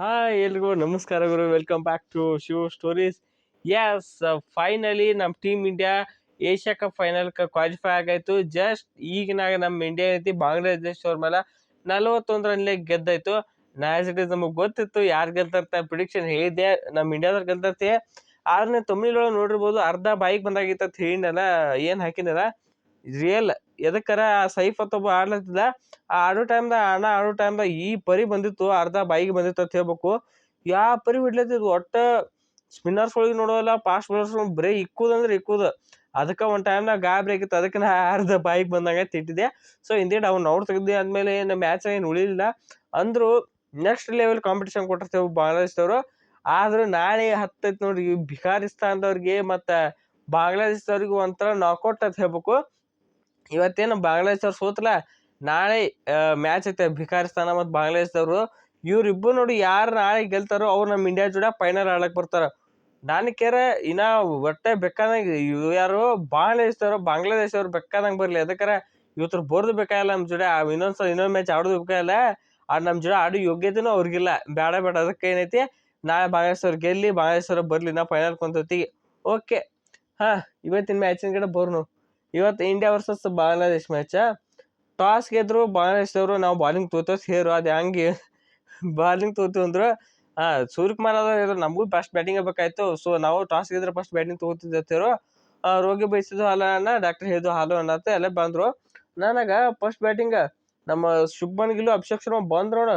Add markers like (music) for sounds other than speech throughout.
Hi ಎಲ್ರಿಗೂ, ನಮಸ್ಕಾರ ಗುರು. Welcome back to Shiva stories yes finally ನಮ್ಮ team India Asia cup final qualify ಆಗಾಯ್ತು just ಈಗಿನಾಗ ನಮ್ಮ ಇಂಡಿಯಾ ಐತಿ ಬಾಂಗ್ಲಾದೇಶ್ ಅವ್ರ ಮೇಲೆ ನಲವತ್ತೊಂದು ರನ್ಲೆ ಗೆದ್ದಾಯ್ತು. ನ್ಯಾಸ್ ಇಟ್ ಇಸ್ ನಮಗೆ ಗೊತ್ತಿತ್ತು ಯಾರು ಗೆಲ್ತಾರ್ತ ಪ್ರಿಡಿಕ್ಷನ್ ಹೇಳಿದೆ ನಮ್ಮ ಇಂಡಿಯಾದವ್ರು ಗೆಲ್ತಾರ್ತಿ ಆದ್ರೆ ತಮಿಳೊಳಗೆ ನೋಡಿರ್ಬೋದು ಅರ್ಧ ಬಾಯಿಗೆ ಅಂತ ಹೇಳಿನಲ್ಲ ಏನು ಹಾಕಿನಲ್ಲ ರಿಯಲ್ ಎದಕ್ಕರ ಸೈಫ್ ಒಬ್ಬ ಆಡ್ಲತ್ತಿದ್ದ? ಆ ಆಡೋ ಟೈಮ್ದಾಗ ಅಣ್ಣ ಆಡೋ ಟೈಮ್ದಾಗ ಈ ಪರಿ ಬಂದಿತ್ತು, ಅರ್ಧ ಬಾಯಿಗೆ ಬಂದಿತ್ತು ಅಂತ ಹೇಳ್ಬೇಕು. ಯಾ ಪರಿ ಬಿಡ್ಲತ್ತಿದ್ವು ಒಟ್ಟು ಸ್ಪಿನ್ನರ್ಸ್ ಒಳಗೆ ನೋಡೋಲ್ಲ ಫಾಸ್ಟ್ ಬೌಲರ್ಸ್ ಬರೀ ಇಕ್ಕುದಂದ್ರೆ ಇಕ್ಕುದ. ಅದಕ್ಕೆ ಒಂದು ಟೈಮ್ನಾಗ ಗಾಬರಿ ಆಗಿತ್ತು ಅದಕ್ಕೆ ನಾ ಅರ್ಧ ಬಾಯಿಗೆ ಬಂದಂಗೆ ತಿಟ್ಟಿದೆ ಸೊ ಇಂದೇಟ್ ಅವ್ನು ಔಟ್ ತೆಗ್ದು ಅಂದಮೇಲೆ ಏನು ಮ್ಯಾಚ್ ಏನು ಉಳಿಲಿಲ್ಲ. ಅಂದ್ರು ನೆಕ್ಸ್ಟ್ ಲೆವೆಲ್ ಕಾಂಪಿಟೇಷನ್ ಕೊಟ್ಟಿರ್ತೇವೆ ಬಾಂಗ್ಲಾದೇಶದವರು ಆದ್ರೆ ನಾಳೆ ಹತ್ತೈತೆ ನೋಡಿ ಈ ಬಿಹಾರಿಸ್ತಾನದವ್ರಿಗೆ ಮತ್ತು ಬಾಂಗ್ಲಾದೇಶದವ್ರಿಗೆ ಒಂಥರ ನಾಕೌಟ್ ಅಂತ ಹೇಳ್ಬೇಕು. ಇವತ್ತೇನು ಬಾಂಗ್ಲಾದೇಶವ್ರು ಸೋತ್ಲ? ನಾಳೆ ಮ್ಯಾಚ್ ಐತೆ ಭಿಕಾರಿಸ್ತಾನ ಮತ್ತು ಬಾಂಗ್ಲಾದೇಶದವರು ಇವ್ರಿಬ್ಬರು ನೋಡಿ ಯಾರು ನಾಳೆ ಗೆಲ್ತಾರೋ ಅವ್ರು ನಮ್ಮ ಇಂಡಿಯಾ ಜೋಡ ಫೈನಲ್ ಆಡಕ್ಕೆ ಬರ್ತಾರೆ. ನಾನು ಕೇರ, ಇನ್ನ ಒಟ್ಟೆ ಬೇಕಾದಂಗ ಇವ್ ಯಾರು? ಬಾಂಗ್ಲಾದೇಶದವರು ಬಾಂಗ್ಲಾದೇಶದವ್ರು ಬೇಕಾದಂಗೆ ಬರಲಿ. ಅದಕ್ಕಾರ ಇವತ್ತು ಬೋರ್ದು ಬೇಕಾಗಿಲ್ಲ ನಮ್ಮ ಜೋಡೆ? ಇನ್ನೊಂದ್ಸಲ ಇನ್ನೊಂದು ಮ್ಯಾಚ್ ಆಡೋದು ಬೇಕಾಗಿಲ್ಲ ಆ ನಮ್ಮ ಜೋಡ ಆಡೋ ಯೋಗ್ಯತೆನೂ ಅವ್ರಿಗಿಲ್ಲ. ಬೇಡ ಬೇಡ ಅದಕ್ಕೆ ಏನೈತಿ? ನಾಳೆ ಬಾಂಗ್ಲಾದೇಶವ್ರು ಗೆಲ್ಲಿ ಬಾಂಗ್ಲಾದೇಶವ್ರು ಬರಲಿ. ನಾ ಫೈನಲ್ ಕೊಂತತಿ. ಓಕೆ. ಹಾಂ, ಇವತ್ತಿನ ಮ್ಯಾಚಿನ ಕಡೆ ಬೋರ್ನು ಇವತ್ತು India versus Bangladesh match toss ಗೆದ್ರು ಬಾಂಗ್ಲಾದೇಶದವರು ನಾವು ಬಾಲಿಂಗ್ ತಗೋತೀವಿ ಸೇರು ಅದು ಹೆಂಗೆ? ಬಾಲಿಂಗ್ ತೋತು ಅಂದ್ರೆ ಹಾಂ ಸೂರ್ಯಕುಮಾರ್ ಅದ ನಮಗೂ ಫಸ್ಟ್ ಬ್ಯಾಟಿಂಗ್ ಬೇಕಾಯ್ತು. ಸೊ ನಾವು ಟಾಸ್ ಗೆದ್ರೆ ಫಸ್ಟ್ ಬ್ಯಾಟಿಂಗ್ ತಗೋತಿದ್ದೇರು ರೋಗಿ ಬಯಸಿದ್ದು ಅನ್ನ ಡಾಕ್ಟರ್ ಹೇಳಿದ್ದು ಹಾಲು ಅನ್ನತ್ತ ಎಲ್ಲ ಬಂದರು. ನನಗೆ ಫಸ್ಟ್ ಬ್ಯಾಟಿಂಗ್ ನಮ್ಮ ಶುಭನ್ ಗಿಲ್ಲು, ಅಭಿಷೇಕ್ ಶರ್ಮಾ ಬಂದ್ರೋಣ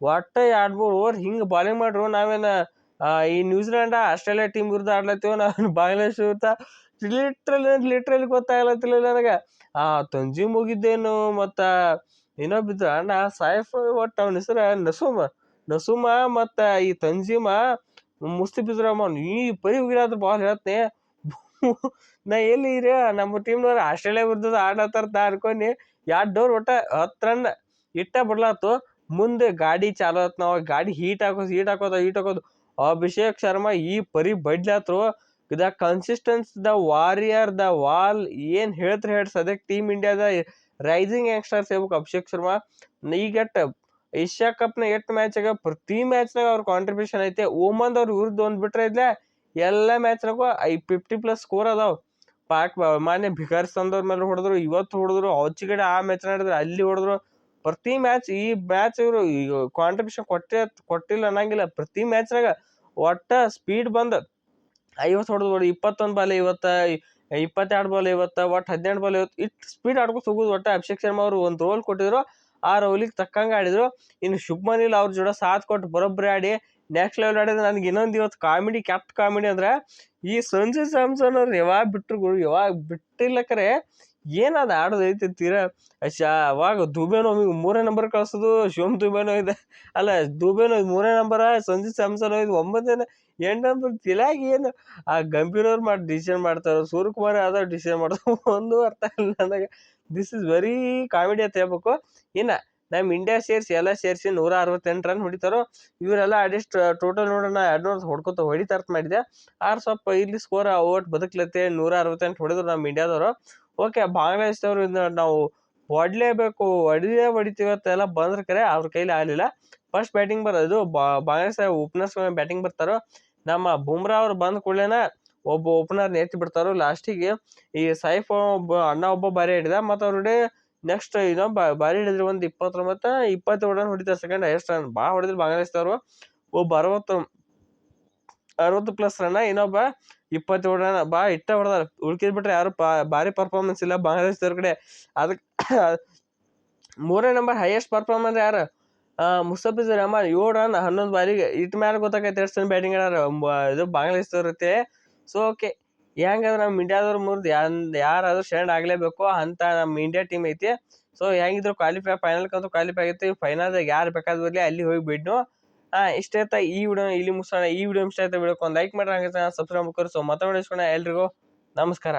ಒಟ್ಟ ಎರಡು ಮೂರು ಓವರ್ ಹಿಂಗೆ ಬಾಲಿಂಗ್ ಮಾಡ್ರು. ನಾವೇನು ಈ ನ್ಯೂಜಿಲೆಂಡ್ ಆಸ್ಟ್ರೇಲಿಯಾ ಟೀಮ್ ವಿರುದ್ಧ ಆಡ್ಲತ್ತೀವಿ ನಾವು ಬಾಂಗ್ಲಾದೇಶ ವಿರುದ್ಧ. ಲಿಟ್ರಲಿ ಲಿಟ್ರಲಿ ಗೊತ್ತಾಗ್ಲತ್ತಿಲ್ಲ ನನಗೆ. ಆ ತಂಜೀಮ್ ಹೋಗಿದ್ದೇನು ಮತ್ತು ಇನ್ನೊಬ್ಬಿದ್ದ ಅಣ್ಣ ಸಾಯಿಫ್ ಒಟ್ಟು ಅವನ ಹೆಸರು ನಸುಮ. ನಸೂಮ ಮತ್ತು ಈ ತಂಜೀಮ ಮುಸ್ತಿಫಿಜ್ ರಹಮಾನ್ ಈ ಪರಿ ಹೋಗಿರೋದು ಬಾಲ್ ಹೇಳ್ತೀನಿ. ನಾ ಎಲ್ಲಿ ರೀ ನಮ್ಮ ಟೀಮ್ನವ್ರು ಆಸ್ಟ್ರೇಲಿಯಾ ವಿರುದ್ಧ ಆಡತ್ತಾರ ತಾ ಅನ್ಕೊಂಡು ಎರಡು ಡೋರ್ ಒಟ್ಟ ಹತ್ತು ರನ್ ಇಟ್ಟ ಬಿಡ್ಲಾತು. ಮುಂದೆ ಗಾಡಿ ಚಾಲು ನಾವು. ಗಾಡಿ ಹೀಟ್ ಹಾಕೋದು ಹೀಟ್ ಹಾಕೋದು ಹೀಟ್ ಹಾಕೋದು. ಅಭಿಷೇಕ್ ಶರ್ಮಾ ಈ ಪರಿ ಬಡ್ಲಾತ್ರು the consistency the warrior the wall ಏನು ಹೇಳ್ತಾರೆ ಹೇಳಿ ಸದ್ಯಕ್ಕೆ ಟೀಮ್ ಇಂಡಿಯಾದ ರೈಸಿಂಗ್ ಯಂಗ್ಸ್ಟರ್ಸ್ ಹೇಳ್ಬೇಕು ಅಭಿಷೇಕ್ ಶರ್ಮಾ. ಈಗ ಏಷ್ಯಾ ಕಪ್ನ ಎಷ್ಟು ಮ್ಯಾಚಾಗ ಪ್ರತಿ ಮ್ಯಾಚ್ನಾಗ ಅವ್ರ ಕಾಂಟ್ರಿಬ್ಯೂಷನ್ ಐತೆ. ಓಮನ್ ಅವ್ರ ವಿರುದ್ಧ ಒಂದು ಬಿಟ್ರೆ ಇದ್ಲೆ ಎಲ್ಲ ಮ್ಯಾಚ್ನಾಗೂ ಐ ಫಿಫ್ಟಿ ಪ್ಲಸ್ ಸ್ಕೋರ್ ಅದಾವ. ಪಾಕ್ ಮಾನ್ಯ ಬಿಕಾರಿಸ್ತಾನದವ್ರ ಮೇಲೆ ಹೊಡೆದ್ರು, ಇವತ್ತು ಹೊಡೆದ್ರು ಆಚೆಗಡೆ ಆ ಮ್ಯಾಚ್ ನಡೆದ್ರು, ಅಲ್ಲಿ ಹೊಡೆದ್ರು. ಪ್ರತಿ ಮ್ಯಾಚ್ ಈ ಮ್ಯಾಚ್ ಇವರು ಕಾಂಟ್ರಿಬ್ಯೂಷನ್ ಕೊಟ್ಟೆ ಕೊಟ್ಟಿಲ್ಲ ಅನ್ನಂಗಿಲ್ಲ. ಪ್ರತಿ ಮ್ಯಾಚ್ನಾಗ ಒಟ್ಟ ಸ್ಪೀಡ್ ಬಂದು ಐವತ್ತು ಹೊಡೆದು ಬಾಲ್ ಇಪ್ಪತ್ತೊಂದು ಬಾಲ್ ಇವತ್ತು ಇಪ್ಪತ್ತೆರಡು ಬಾಲ್ ಇವತ್ತು ಒಟ್ಟು ಹದಿನೆಂಟು ಬಾಲ್ ಇವತ್ತು ಇಟ್ ಸ್ಪೀಡ್ ಆಡ್ಕೊಂಡು ಹೋಗೋದು ಒಟ್ಟು ಅಭಿಷೇಕ್ ಶರ್ಮಾ ಅವರು ಒಂದು ರೋಲ್ ಕೊಟ್ಟಿದ್ರು ಆ ರೋಲಿಗೆ ತಕ್ಕಂಗೆ ಆಡಿದ್ರು. ಇನ್ನು ಶುಭ್ಮನ್ ಗಿಲ್ ಅವ್ರ ಜೋಡ ಸಾಥ್ ಕೊಟ್ಟು ಬರೋಬ್ಬರಿ ಆಡಿ ನೆಕ್ಸ್ಟ್ ಲೆವೆಲ್ ಆಡಿದ್ರೆ ನನಗೆ ಇನ್ನೊಂದು ಇವತ್ತು ಕಾಮಿಡಿ ಕ್ಯಾಪ್ಟ್ ಕಾಮಿಡಿ ಅಂದ್ರೆ, ಈ ಸಂಜು ಸ್ಯಾಮ್ಸನ್ ಅವ್ರು ಯಾವಾಗ ಬಿಟ್ರು ಯಾವಾಗ ಬಿಟ್ಟಿಲ್ಲ ಕರೆ ಏನದು ಆಡೋದು ಐತಿ ತೀರಾ ಅಚ್ಚಾ, ಅವಾಗ ದುಬೇನೋ ಮೂರೇ ನಂಬರ್ ಕಳ್ಸೋದು, ಶಿವಮ್ ದುಬೇನೋ ಇದೆ. ಅಲ್ಲ, ದುಬೇನೋ ಮೂರೇ ನಂಬರ ಸಂಜು ಸ್ಯಾಮ್ಸನ್ ಇದು ಒಂಬತ್ತನೇ ಎಂಟು ನಂಬರ್ ತಿಲಾಗಿ ಏನು ಆ ಗಂಭೀರ್ ಅವ್ರು ಮಾಡಿ ಡಿಸಿಷನ್ ಮಾಡ್ತಾರೆ, ಸೂರ್ಯಕುಮಾರ್ ಯಾವ್ದೋ ಡಿಸಿಷನ್ ಮಾಡ್ತಾರೆ (laughs) ಒಂದು ಅರ್ಥ ಇಲ್ಲ ನನಗೆ. ದಿಸ್ ಇಸ್ ವೆರಿ ಕಾಮಿಡಿ ಅಂತ ಹೇಳ್ಬೇಕು. ಇನ್ನು ನಮ್ಮ ಇಂಡಿಯಾ ಸೇರಿಸಿ, ಎಲ್ಲ ಸೇರಿಸಿ ನೂರ ಅರವತ್ತೆಂಟು ರನ್ ಹೊಡಿತಾರೋ, ಇವರೆಲ್ಲ ಅಡಿಸ್ಟ್ ಟೋಟಲ್ ನೋಡೋಣ, ಎರಡು ನೂರ ಹೊಡ್ಕೊತ ಹೊಡಿತಾರ ಅಂತ ಮಾಡಿದೆ ಆರು ಸ್ವಲ್ಪ ಇಲ್ಲಿ ಸ್ಕೋರ್ ಓಟ್ ಬದುಕ್ಲತ್ತೆ, ನೂರ ಅರವತ್ತೆಂಟು ಹೊಡೆದ್ರು ನಮ್ಮ ಇಂಡಿಯಾದವರು ಓಕೆ ಬಾಂಗ್ಲಾದೇಶದವರು ನಾವು ಹೊಡ್ಲೇಬೇಕು, ಹೊಡೆದೇ ಹೊಡಿತೀವಿ ಅಂತೆಲ್ಲ ಬಂದ್ರೆ ಕರೆ ಅವ್ರ ಕೈಲಿ ಆಗಲಿಲ್ಲ. ಫಸ್ಟ್ ಬ್ಯಾಟಿಂಗ್ ಬರೋದು ಬಾಂಗ್ಲಾದೇಶ ಓಪನರ್ಸ್ ಬ್ಯಾಟಿಂಗ್ ಬರ್ತಾರೋ, ನಮ್ಮ ಬುಮ್ರಾ ಅವ್ರು ಬಂದ ಕೂಡಲೇನ ಒಬ್ಬ ಓಪನರ್ ಎತ್ತಿ ಬಿಡ್ತಾರೋ ಲಾಸ್ಟಿಗೆ ಈ ಸೈಫ್ ಒಬ್ಬ, ಅಣ್ಣ ಒಬ್ಬ ಬಾರಿ ಹಿಡಿದ, ಮತ್ತು ಅವ್ರ ನೆಕ್ಸ್ಟ್ ಇನ್ನೊಬ್ಬ ಬಾರಿ ಹಿಡಿದ್ರೆ ಒಂದು ಇಪ್ಪತ್ತೊಂಬತ್ತು, ಇಪ್ಪತ್ತು ರನ್ ಹೊಡಿತಾರೆ ಸೆಕೆಂಡ್ ಹೈಯೆಸ್ಟ್ ರನ್ ಭಾಳ ಹೊಡೆದ್ರು ಬಾಂಗ್ಲಾದೇಶದವರು ಒಬ್ಬ ಅರವತ್ತು ಅರವತ್ತು ಪ್ಲಸ್ ರನ್ ಇನ್ನೊಬ್ಬ ಇಪ್ಪತ್ತೇಳು ರನ್ ಬಾ ಇಟ್ಟ ಹೊಡೆದಾರ. ಉಳ್ಕಿದ್ ಬಿಟ್ರೆ ಯಾರು ಭಾರಿ ಪರ್ಫಾರ್ಮೆನ್ಸ್ ಇಲ್ಲ. ಬಾಂಗ್ಲಾದೇಶದವ್ರ ಕಡೆ ಅದಕ್ಕೆ (coughs) ಮೂರನೇ ನಂಬರ್ ಹೈಯೆಸ್ಟ್ ಪರ್ಫಾರ್ಮೆನ್ಸ್ ಯಾರು? ಮುಸ್ತಫಿಜ್ ರಹಮಾನ್. ಏಳು ರನ್ ಹನ್ನೊಂದು ಬಾರಿ ಇಟ್ ಮೇಲೆ ಗೊತ್ತಾಗೈತೆ ಎಷ್ಟು ಜನ ಬ್ಯಾಟಿಂಗ್ ಆಡಾರ ಇದು ಬಾಂಗ್ಲಾದೇಶ್ ಇರುತ್ತೆ ಸೊ ಓಕೆ ಹೆಂಗಂದ್ರೆ ನಮ್ಮ ಇಂಡಿಯಾದವ್ರ ಮುರಿದು ಯಾರಾದ್ರೂ ಶರಣ್ ಆಗಲೇಬೇಕು ಅಂತ ನಮ್ಮ ಇಂಡಿಯಾ ಟೀಮ್ ಐತಿ. ಸೊ ಹೆಂಗಿದ್ರು ಕ್ವಾಲಿಫೈ ಫೈನಲ್ಕಂತೂ ಕ್ವಾಲಿಫೈ ಆಗೈತಿ ಫೈನಲ್ದಾಗ ಯಾರು ಬೇಕಾದ್ ಬರಲಿ, ಅಲ್ಲಿ ಹೋಗಿ ಬಿಡ್ನು. ಹಾಂ, ಇಷ್ಟ ಆಯ್ತಾ ಈ ವಿಡಿಯೋ ಇಲ್ಲಿ ಮುಗಿಸೋಣ. ಈ ವಿಡಿಯೋ ಇಷ್ಟ ಆಯ್ತಾ ವಿಡಿಯೋಕ್ಕೆ ಒಂದು ಲೈಕ್ ಮಾಡ್ರಿ ಹಂಗೆ ಸಬ್ಸ್ಕ್ರೈಬ್ ಮಾಡ್ಕೊರಿ. ಸೊ ಮತ್ತೆ ಎಲ್ರಿಗೂ. ನಮಸ್ಕಾರ.